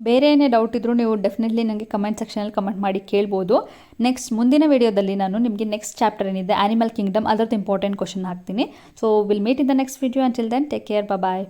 ಬೇರೆ ಏನೇ ಡೌಟ್ ಇದ್ದರೂ ನೀವು ಡೆಫಿನೆಟ್ಲಿ ನನಗೆ ಕಮೆಂಟ್ ಸೆಕ್ಷನಲ್ಲಿ ಕಮೆಂಟ್ ಮಾಡಿ ಕೇಳ್ಬೋದು. ನೆಕ್ಸ್ಟ್ ಮುಂದಿನ ವಿಡಿಯೋದಲ್ಲಿ ನಾನು ನಿಮಗೆ ನೆಕ್ಸ್ಟ್ ಚಾಪ್ಟರ್ ಏನಿದೆ ಆನಿಮಲ್ ಕಿಂಗ್ಡಮ್ ಅದರದ್ದು ಇಂಪಾರ್ಟೆಂಟ್ ಕ್ವಶನ್ ಹಾಕ್ತೀನಿ. So will meet in the next video until then take care bye